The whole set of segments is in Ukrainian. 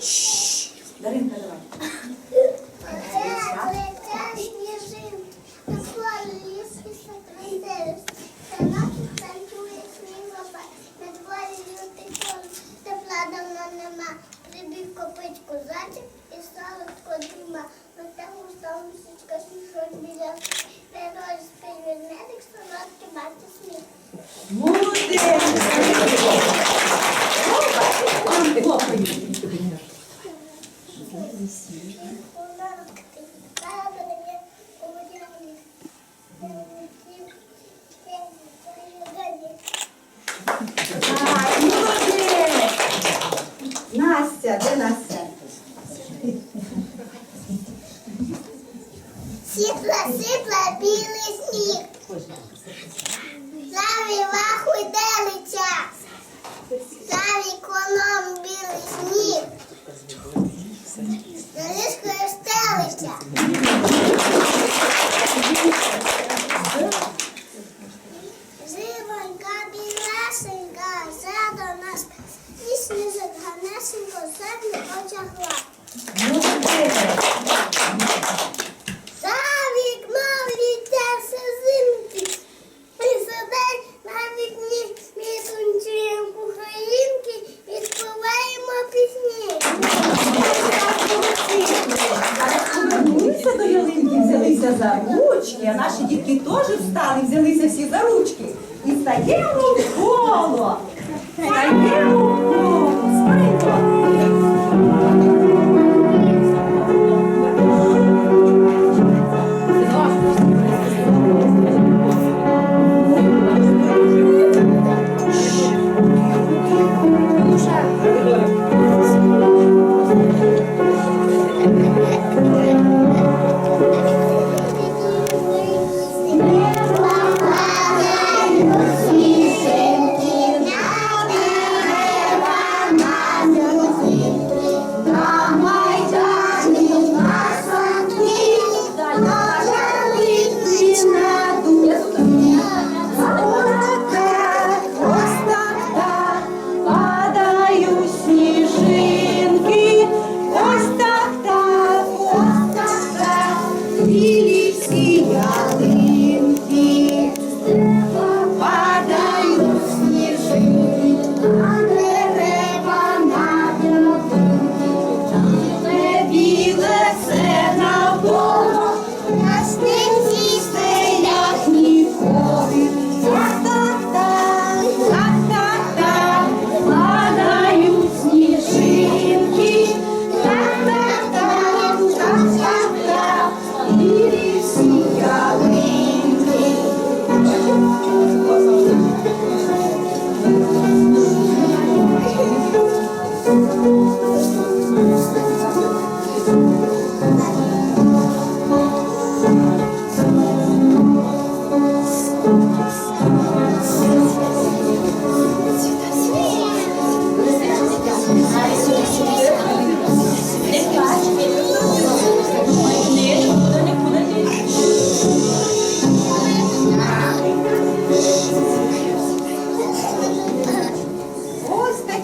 Shhh! Darin talaga. até nascer. а наші дітки теж встали, взялися всі за ручки. І стаємо в коло. Стаємо в коло.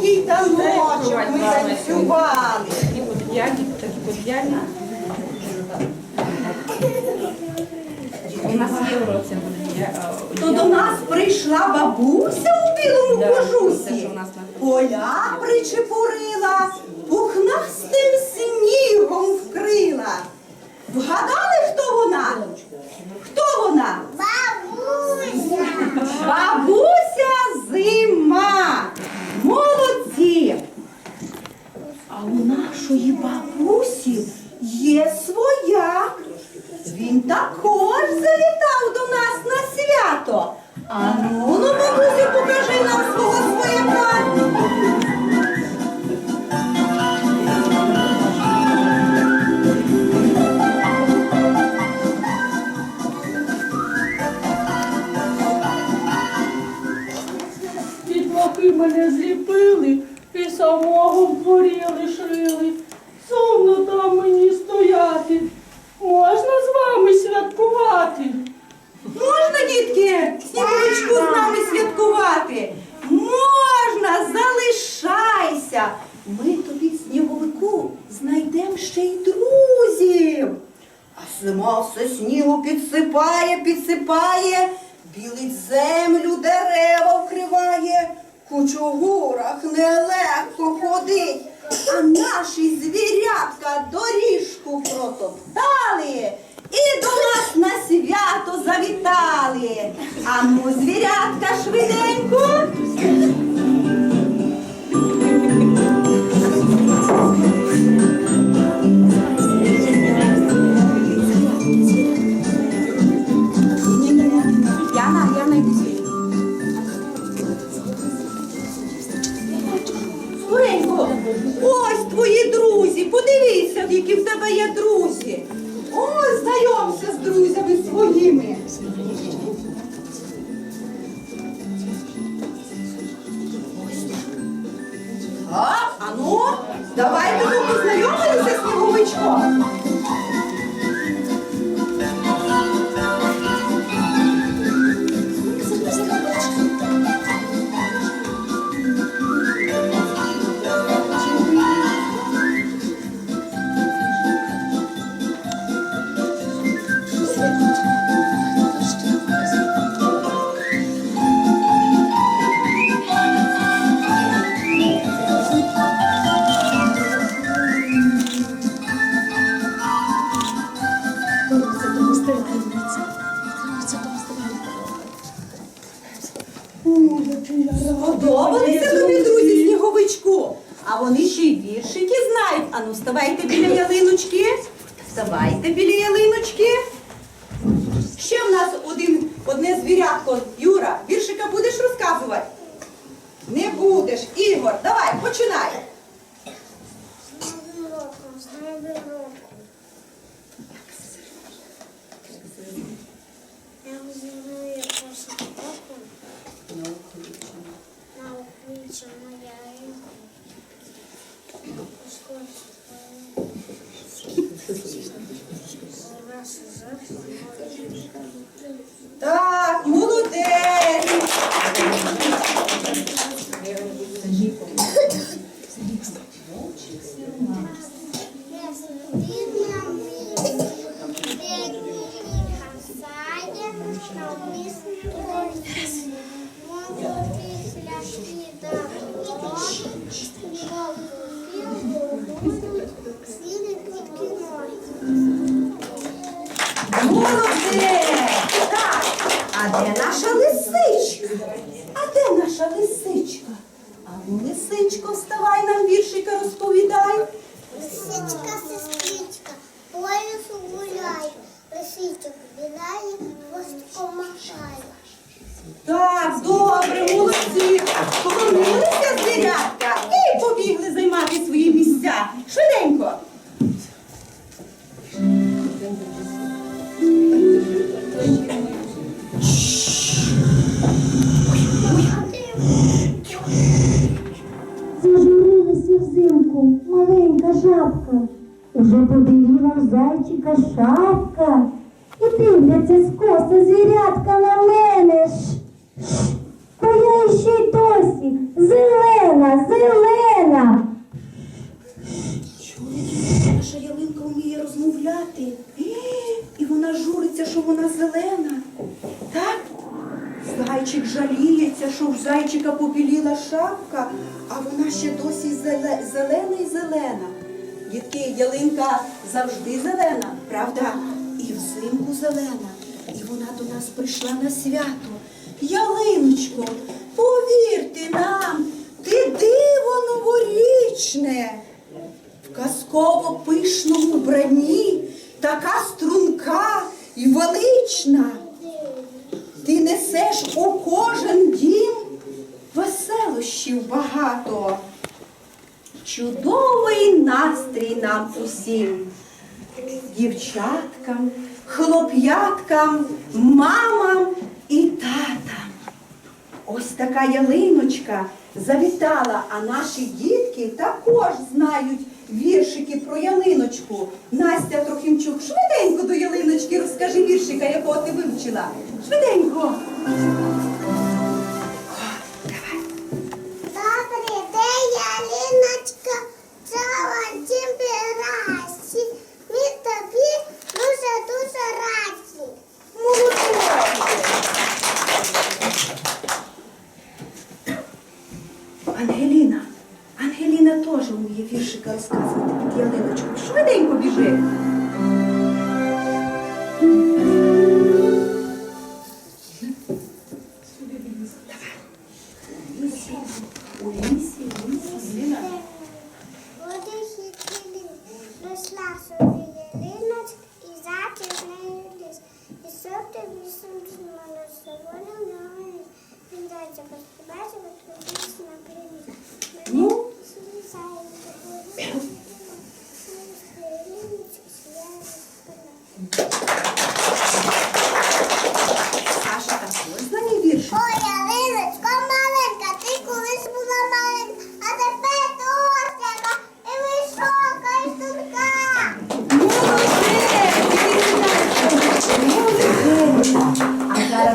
який таночок ми танцювали. Такі под'яні, такі под'яні. То до нас прийшла бабуся у білому кожусі. Поля причепурила, пухнастим снігом вкрила. Вгадали? У горах нелегко ходить, а наші звірятка доріжку протоптали і до нас на свято завітали. А ну, звірятка, швиденько. Твої друзі. Подивися, які в тебе є друзі. О, знайомся з друзями своїми. А, а ну, давайте ми познайомилися з сніговичком. Подобалися тобі друзі сніговичку. А вони ще й віршики знають. Ану, вставайте біля ялиночки. Вставайте біля ялиночки. Ще в нас один, одне звірятко. Юра, віршика будеш розказувати? Не будеш. Ігор, давай, починай. Я Раз завжди Так. Молодець! Повернулися звірятка і побігли займати свої місця. Швиденько. Зажурилася взимку маленька жабка, уже побіліла зайчика шапка, і дивляться скоса звірятка на мене. Ш, ш, Бо я ще й досі зелена, зелена. Чуєте, наша ялинка вміє розмовляти. Е, І вона журиться, що вона зелена. Так? Зайчик жаліється, що в зайчика побіліла шапка, а вона ще досі зелена і зелена. Дітки, ялинка завжди зелена, правда? І взимку зелена. І вона до нас прийшла на свято. Ялиночко, повірте нам, ти диво новорічне. В казково пишному вбранні, така струнка і велична. Ти несеш у кожен дім веселощів багато. Чудовий настрій нам усім. Дівчаткам, хлоп'яткам, мамам і татам. Ось така ялиночка завітала, а наші дітки також знають віршики про ялиночку. Настя Трохимчук, швиденько до ялиночки розкажи віршика, якого ти вивчила. Швиденько.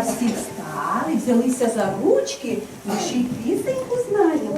всіх стали, взялися за ручки, ми ще й пісеньку знаємо.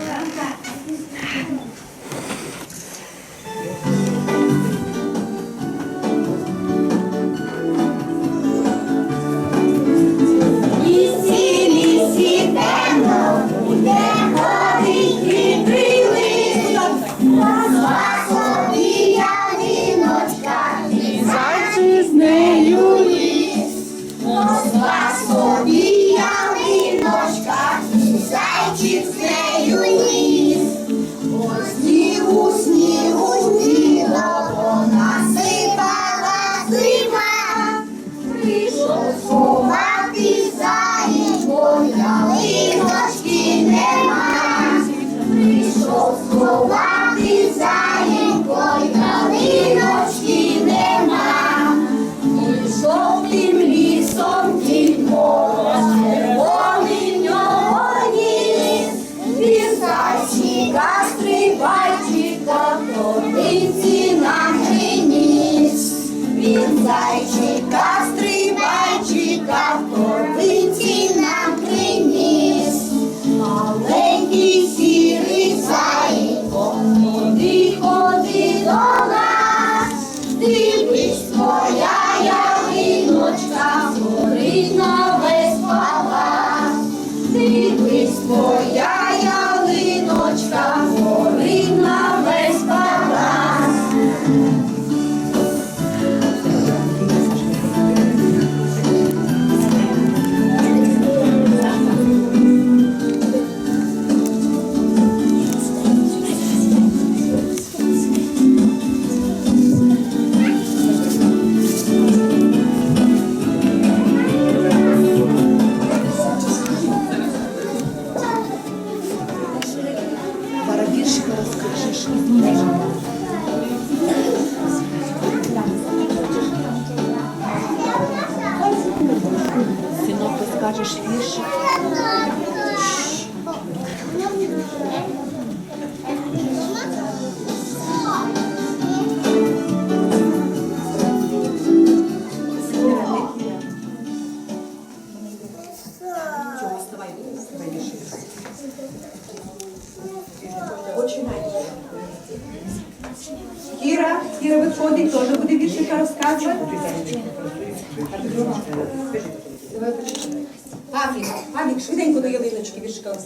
这是鱼食吗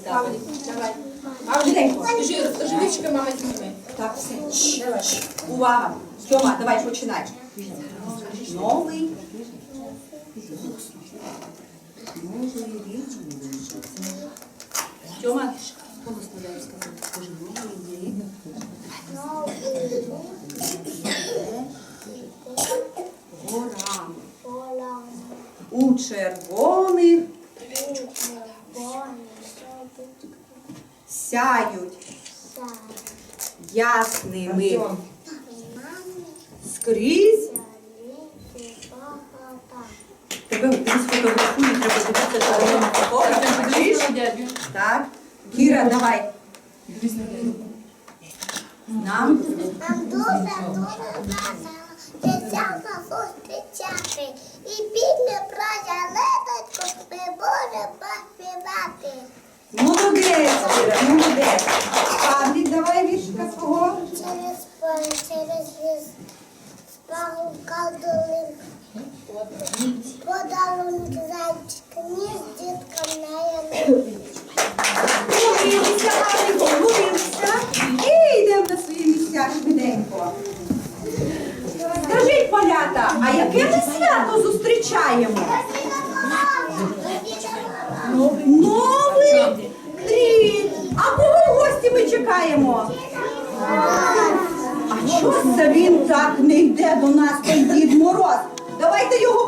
Павлік, давай. Павлік, скажи, розкажи вічка мама з. Так, все. Давай. Увага. Сьома, давай, починай. Новий. Новий рік. Сьома, ним. Скрізь. Тебе сфотографує, треба дивитися червоним. Так. Кіра, давай. Нам. Нам дуже дуже Десятка зустрічати. І бідне про ялиночку ми можемо поспівати. Молодець, Кіра, молодець.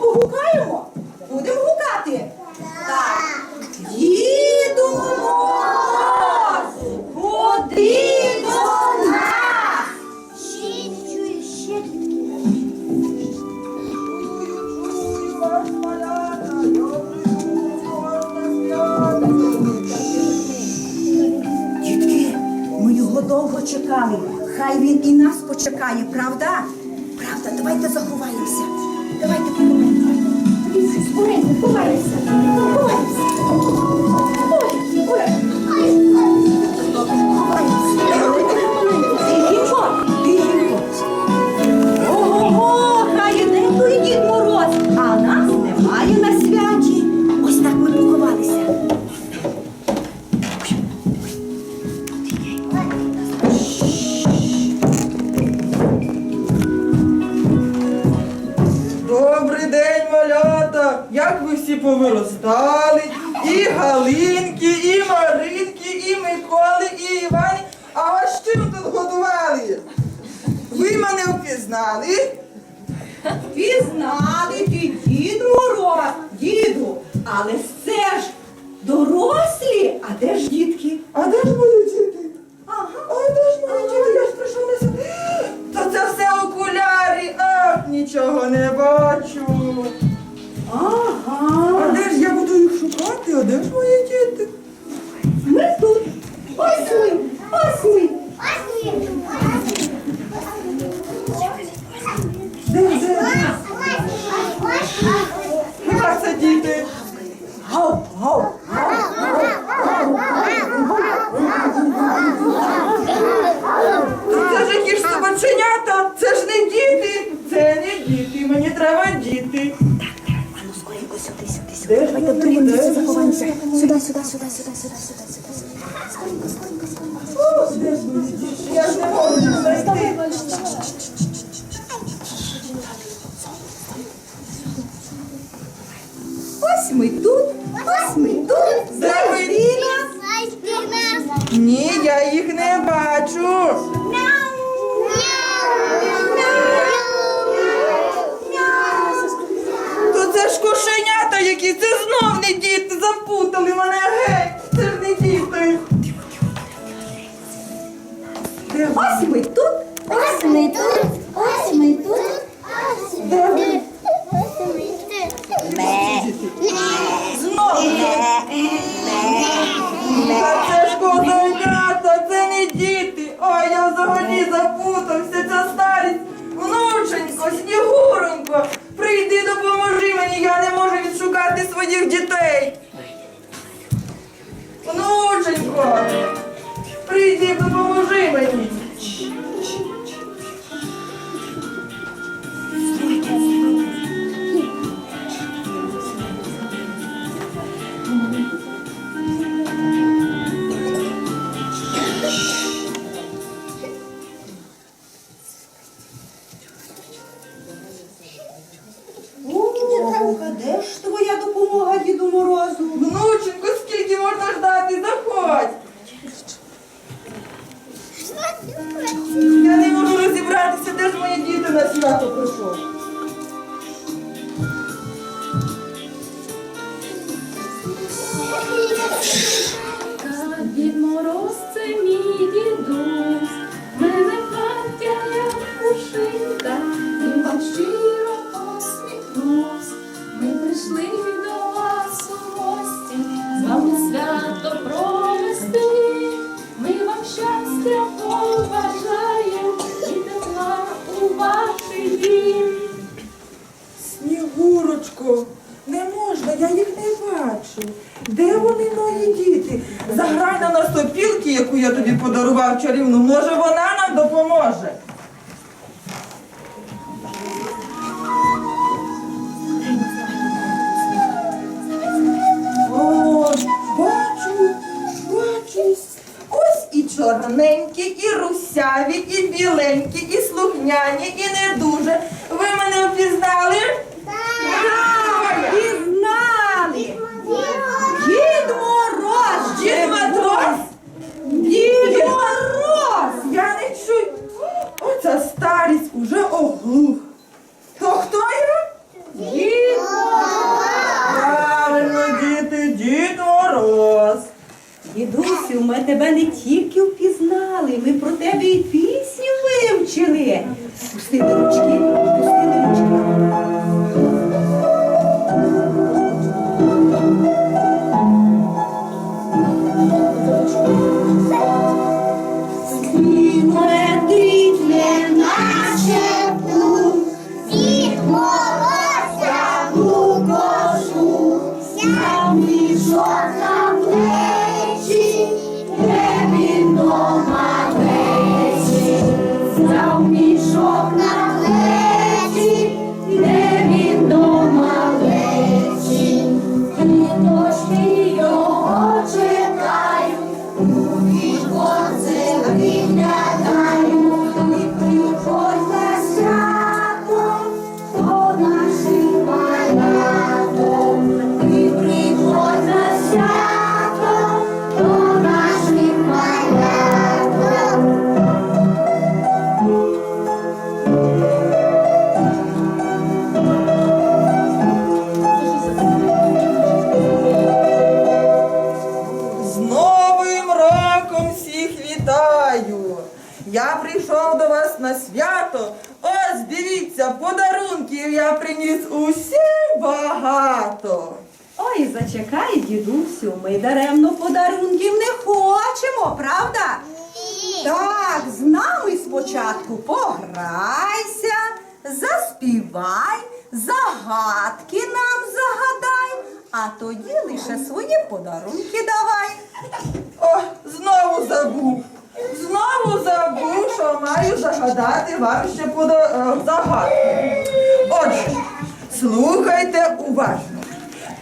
погукаємо? Будемо гукати. Так. Діду Мороз, ходи до нас. Дітки, ми його довго чекали. Хай він і нас почекає, правда? Правда, давайте заховаємося. Давайте Збурити, ховаюся. Ну, запутали мене геть. Це ж не діти. Ось ми. Богу. Від мороз це мій дідусь. не делай Thank you. заспівай, загадки нам загадай, а тоді лише свої подарунки давай. О, знову забув. Знову забув, що маю загадати вам ще е, загадку. Отже, слухайте уважно.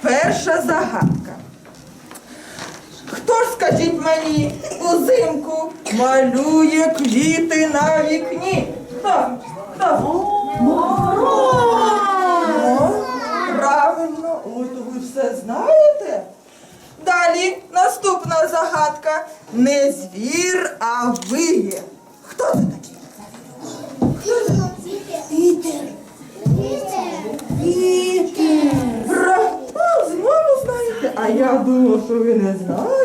Перша загадка. Хто ж, скажіть мені, узимку малює квіти на вікні? Хто? Хто? це знаєте? Далі наступна загадка. Не звір, а виє. Хто це такий? Вітер. Вітер. Пропав, знову знаєте. А я думав, що ви не знаєте.